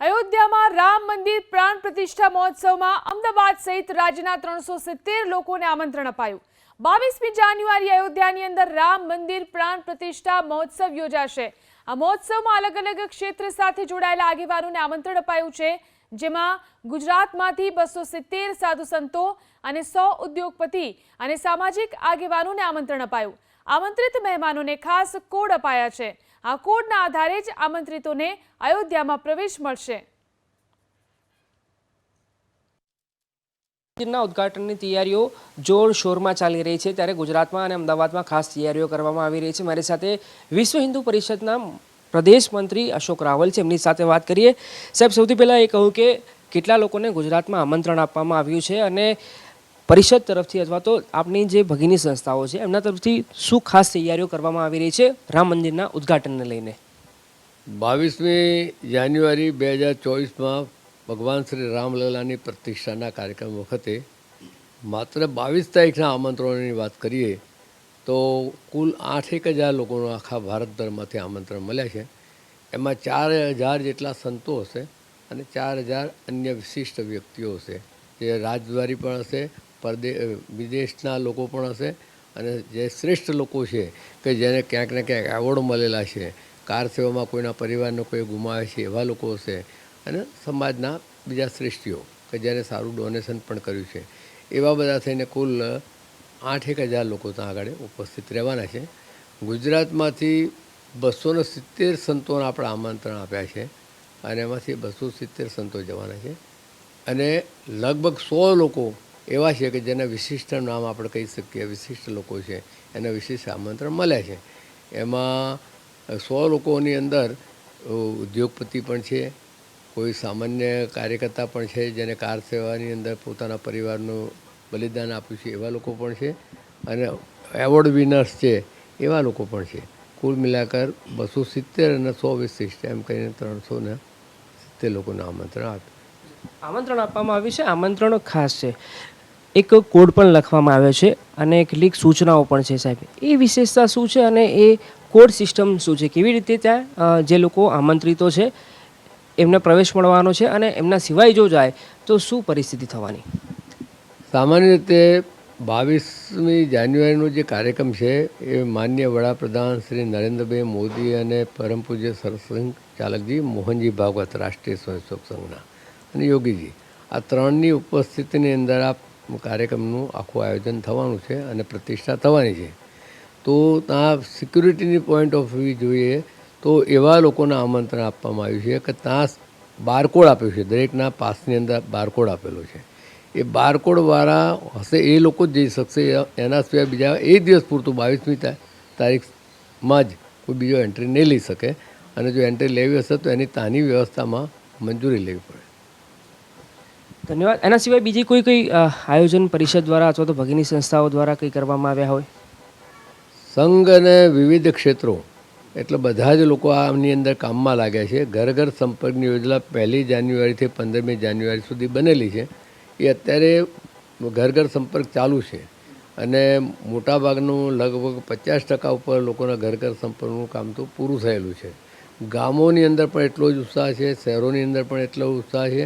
અયોધ્યામાં રામ મંદિર પ્રાણ પ્રતિષ્ઠા મહોત્સવમાં અમદાવાદ સહિત રાજ્યના ત્રણસો સિત્તેર લોકોને આમંત્રણ અપાયું. બાવીસમી જાન્યુઆરી અયોધ્યાની અંદર રામ મંદિર પ્રાણ પ્રતિષ્ઠા મહોત્સવ યોજાશે. આ મહોત્સવમાં અલગ અલગ ક્ષેત્ર સાથે જોડાયેલા આગેવાનોને આમંત્રણ અપાયું છે, જેમાં ગુજરાતમાંથી બસો સિત્તેર સાધુ સંતો અને સો ઉદ્યોગપતિ અને સામાજિક આગેવાનોને આમંત્રણ અપાયું. આમંત્રિત મહેમાનોને ખાસ કોડ અપાયા છે. આ કોડના આધારે જ આમંત્રિતોને અયોધ્યામાં પ્રવેશ મળશે. મંદિરના ઉદ્ઘાટનની તૈયારીઓ જોર શોરમાં ચાલી રહી છે. ત્યારે ગુજરાતમાં અને અમદાવાદમાં ખાસ તૈયારીઓ કરવામાં આવી રહી છે. મારી સાથે વિશ્વ હિન્દુ પરિષદના પ્રદેશ મંત્રી અશોક રાવલ છે. એમની સાથે વાત કરીએ. સાહેબ, સૌથી પહેલાં એ કહું કે કેટલા લોકોને ગુજરાતમાં આમંત્રણ આપવામાં આવ્યું છે અને પરિષદ તરફથી અથવા તો આપની જે ભગીની સંસ્થાઓ છે, એમના તરફથી શું ખાસ તૈયારીઓ કરવામાં આવી રહી છે રામ મંદિરના ઉદ્ઘાટનને લઈને? બાવીસમી જાન્યુઆરી બે હજાર ચોવીસમાં ભગવાન શ્રી રામલલાની પ્રતિષ્ઠાના કાર્યક્રમ વખતે માત્ર બાવીસ તારીખના આમંત્રણોની વાત કરીએ, તો કુલ આઠેક હજાર લોકોનું આખા ભારતભરમાંથી આમંત્રણ મળ્યા છે. એમાં ચાર હજાર જેટલા સંતો હશે અને ચાર હજાર અન્ય વિશિષ્ટ વ્યક્તિઓ હશે. જે રાજદ્વારી પણ હશે પરદે વિદેશના લોકો પણ હશે અને જે શ્રેષ્ઠ લોકો છે કે જેને ક્યાંક ને ક્યાંક એવોર્ડ મળેલા છે, કાર સેવામાં કોઈના પરિવારનો કોઈ ગુમાવે છે, એવા લોકો હશે અને સમાજના બીજા શ્રેષ્ઠીઓ કે જેને સારું ડોનેશન પણ કર્યું છે. એવા બધા થઈને કુલ આઠેક હજાર લોકો ત્યાં આગળ ઉપસ્થિત રહેવાના છે. ગુજરાતમાંથી બસોને સિત્તેર સંતોને આપણે આમંત્રણ આપ્યા છે અને એમાંથી બસો સિત્તેર સંતો જવાના છે. અને લગભગ સો લોકો એવા છે કે જેના વિશિષ્ટ નામ આપણે કહી શકીએ, વિશિષ્ટ લોકો છે, એને વિશિષ્ટ આમંત્રણ મળે છે. એમાં સો લોકોની અંદર ઉદ્યોગપતિ પણ છે, કોઈ સામાન્ય કાર્યકર્તા પણ છે, જેને કાર સેવાની અંદર પોતાના પરિવારનું બલિદાન આપ્યું છે, એવા લોકો પણ છે. અને એવોર્ડ વિનર્સ છે, એવા લોકો પણ છે. કુલ મિલાકર બસો સિત્તેર અને સો વિશિષ્ટ, એમ કરીને ત્રણસો ને સિત્તેર લોકોને આમંત્રણ આપ્યું. આમંત્રણ આપવામાં આવ્યું છે. આમંત્રણો ખાસ છે. એક કોડ પણ લખવામાં આવ્યો છે અને કેટલીક સૂચનાઓ પણ છે સાહેબ. એ વિશેષતા શું છે અને એ કોડ સિસ્ટમ શું છે? કેવી રીતે ત્યાં જે લોકો આમંત્રિતો છે, એમને પ્રવેશ મળવાનો છે અને એમના સિવાય જો જાય, તો શું પરિસ્થિતિ થવાની? સામાન્ય રીતે બાવીસમી જાન્યુઆરીનો જે કાર્યક્રમ છે, એ માન્ય વડાપ્રધાન શ્રી નરેન્દ્રભાઈ મોદી અને પરમ પૂજ્ય સરસંઘ ચાલકજી મોહનજી ભાગવત રાષ્ટ્રીય સ્વયંસેવક સંઘના. અને યોગીજી, આ ત્રણની ઉપસ્થિતિની અંદર આ કાર્યક્રમનું આખું આયોજન થવાનું છે અને પ્રતિષ્ઠા થવાની છે. તો ત્યાં સિક્યુરિટીની પોઈન્ટ ઓફ વ્યૂ જોઈએ તો એવા લોકોને આમંત્રણ આપવામાં આવ્યું છે કે ત્યાં બારકોડ આપ્યું છે, દરેકના પાસની અંદર બારકોડ આપેલો છે. એ બારકોડવાળા હશે એ લોકો જ જઈ શકશે, એના સિવાય બીજા એ દિવસ પૂરતું બાવીસમી તારીખમાં જ કોઈ બીજો એન્ટ્રી નહીં લઈ શકે. અને જો એન્ટ્રી લેવી હશે તો એની તાની વ્યવસ્થામાં મંજૂરી લેવી પડે. ધન્યવાદ. એના સિવાય બીજી કોઈ કોઈ આયોજન પરિષદ દ્વારા અથવા તો ભગીની સંસ્થાઓ દ્વારા કંઈ કરવામાં આવ્યા હોય? સંઘ અને વિવિધ ક્ષેત્રો, એટલે બધા જ લોકો આની અંદર કામમાં લાગ્યા છે. ઘર ઘર સંપર્કની યોજના પહેલી જાન્યુઆરીથી પંદરમી જાન્યુઆરી સુધી બનેલી છે. એ અત્યારે ઘર ઘર સંપર્ક ચાલુ છે અને મોટાભાગનું લગભગ પચાસ ટકા ઉપર લોકોના ઘર ઘર સંપર્કનું કામ તો પૂરું થયેલું છે. ગામોની અંદર પણ એટલો જ ઉત્સાહ છે, શહેરોની અંદર પણ એટલો ઉત્સાહ છે.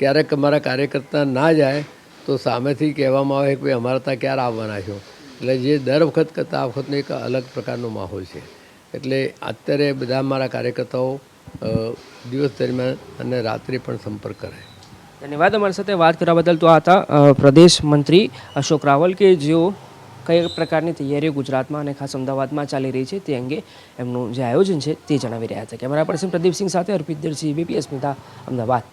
ક્યારેક અમારા કાર્યકર્તા ના જાય, તો સામેથી કહેવામાં આવે કે ભાઈ, અમારા ત્યાં ક્યારે આવવાના છો? એટલે જે દર વખત કરતાં આ વખતનો એક અલગ પ્રકારનો માહોલ છે. એટલે અત્યારે બધા મારા કાર્યકર્તાઓ દિવસ દરમિયાન અને રાત્રે પણ સંપર્ક કરે. ધન્યવાદ. અમારી સાથે વાત કરવા બદલ તો આ હતા પ્રદેશ મંત્રી અશોક રાવલ કે જેઓ કઈ પ્રકારની તૈયારીઓ ગુજરાતમાં અને ખાસ અમદાવાદમાં ચાલી રહી છે તે અંગે એમનું જે આયોજન છે તે જણાવી રહ્યા છે. કેમેરા પર્સન પ્રદીપસિંહ સાથે અર્પિત દરજી બીપીએસ સ્મિતા અમદાવાદ.